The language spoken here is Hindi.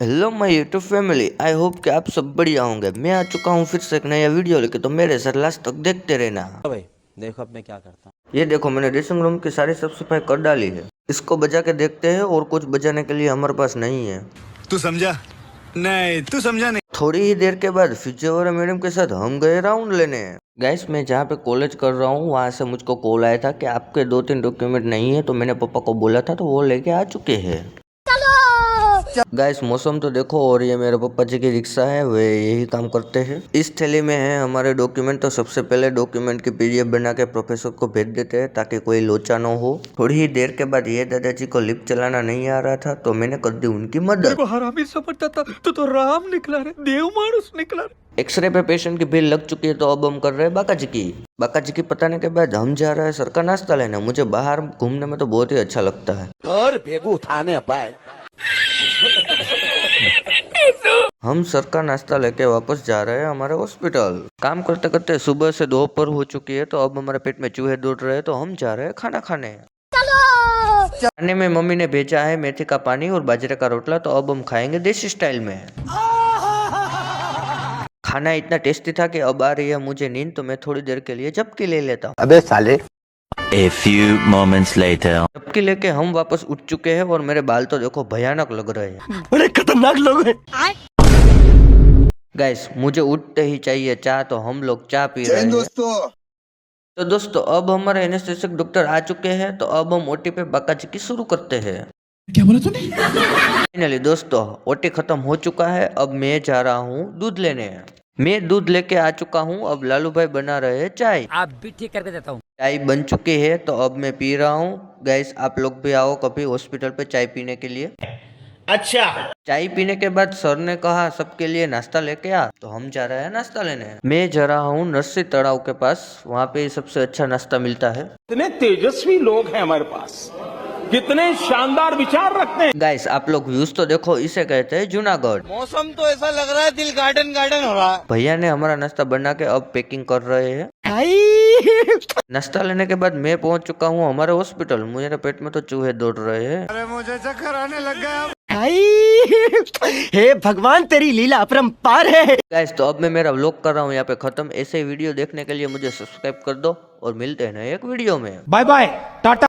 Hello my YouTube family I hope कि आप सब बढ़िया होंगे। मैं आ चुका हूँ फिर से एक नया वीडियो लेके तो मेरे साथ लास्ट तक देखते रहना। भाई देखो अब मैं क्या करता हूँ। ये देखो मैंने ड्रेसिंग रूम की सारी साफ़ सफ़ाई कर डाली है। इसको बजा के देखते हैं और कुछ बजाने के लिए हमारे पास नहीं है। तू समझा? नहीं तू समझा नहीं। थोड़ी ही देर के बाद फिजियोरा मैडम के साथ हम गए राउंड लेने। गैस मैं जहाँ पे कॉलेज कर रहा हूँ वहाँ से मुझको कॉल आया था कि आपके दो तीन डॉक्यूमेंट नहीं है तो मैंने पापा को बोला था तो वो लेके आ चुके हैं। गैस मौसम तो देखो और ये मेरे पापा जी की रिक्शा है वे यही काम करते हैं। इस थैली में है हमारे डॉक्यूमेंट तो सबसे पहले डॉक्यूमेंट की पीडीएफ बना के प्रोफेसर को भेज देते हैं ताकि कोई लोचा न हो। थोड़ी ही देर के बाद ये दादाजी को लिफ्ट चलाना नहीं आ रहा था तो मैंने कर दी उनकी मदद। हरामी समझता था तो तो राम निकला रे देव मानुस निकला रे। एक्सरे पे पेशेंट की बिल लग चुकी है तो अब हम कर रहे हैं बाका जी की। बाका जी की बताने के बाद हम जा रहे हैं सर का नाश्ता लेने। मुझे बाहर घूमने में तो बहुत ही अच्छा लगता है। और भेगू थाने पाए। हम सर का नाश्ता लेके वापस जा रहे हैं हमारे हॉस्पिटल। काम करते करते सुबह से दोपहर हो चुकी है तो अब हमारे पेट में चूहे दौड़ रहे हैं तो हम जा रहे हैं खाना खाने। खाने में मम्मी ने भेजा है मेथी का पानी और बाजरे का रोटला तो अब हम खाएँगे देसी स्टाइल में। खाना इतना टेस्टी था कि अब आ रही है मुझे नींद तो मैं थोड़ी देर के लिए झपकी ले लेता हूँ। अबे साले। A few moments later. झपकी लेके हम वापस उठ चुके हैं और मेरे बाल तो देखो भयानक लग रहे हैं। बड़े खतरनाक लोग हैं। गाइस मुझे उठते ही चाहिए चाय तो हम लोग चाय पी रहे हैं। दोस्तों। तो दोस्तों अब हमारे एनेस्थेसिक डॉक्टर आ चुके हैं तो अब हम ओटी पे बाका जी की शुरू करते हैं। क्या बोला तूने? फाइनली दोस्तों ओटी खत्म हो चुका है अब मैं जा रहा हूँ दूध लेने। मैं दूध लेके आ चुका हूँ अब लालू भाई बना रहे हैं चाय। आप भी ठीक करके देता हूँ। चाय बन चुकी है तो अब मैं पी रहा हूँ। गैस आप लोग भी आओ कभी हॉस्पिटल पे चाय पीने के लिए। अच्छा। चाय पीने के बाद सर ने कहा सबके लिए नाश्ता लेके आ। तो हम जा रहे हैं नाश्ता लेने। मैं जा रहा हूँ नर्सी तड़ाव के पास। वहाँ पे सबसे अच्छा नाश्ता मिलता है। इतने तेजस्वी लोग हैं हमारे पास। कितने शानदार विचार रखते हैं। गाइस आप लोग व्यूज़ तो देखो इसे कहते हैं जूनागढ़। मौसम तो ऐसा लग रहा है दिल गार्डन गार्डन हो रहा है। भैया ने हमारा नाश्ता बना के अब पैकिंग कर रहे हैं। नाश्ता लेने के बाद मैं पहुँच चुका हूँ हमारे हॉस्पिटल मुझे पेट में तो चूहे दौड़ रहे हैं। अरे मुझे चक्कर आने लग गया। हे भगवान तेरी लीला अपरंपार है। गाइस तो अब मैं मेरा व्लॉग कर रहा हूँ यहाँ पे खत्म। ऐसे वीडियो देखने के लिए मुझे सब्सक्राइब कर दो और मिलते हैं नए एक वीडियो में। Bye bye Tata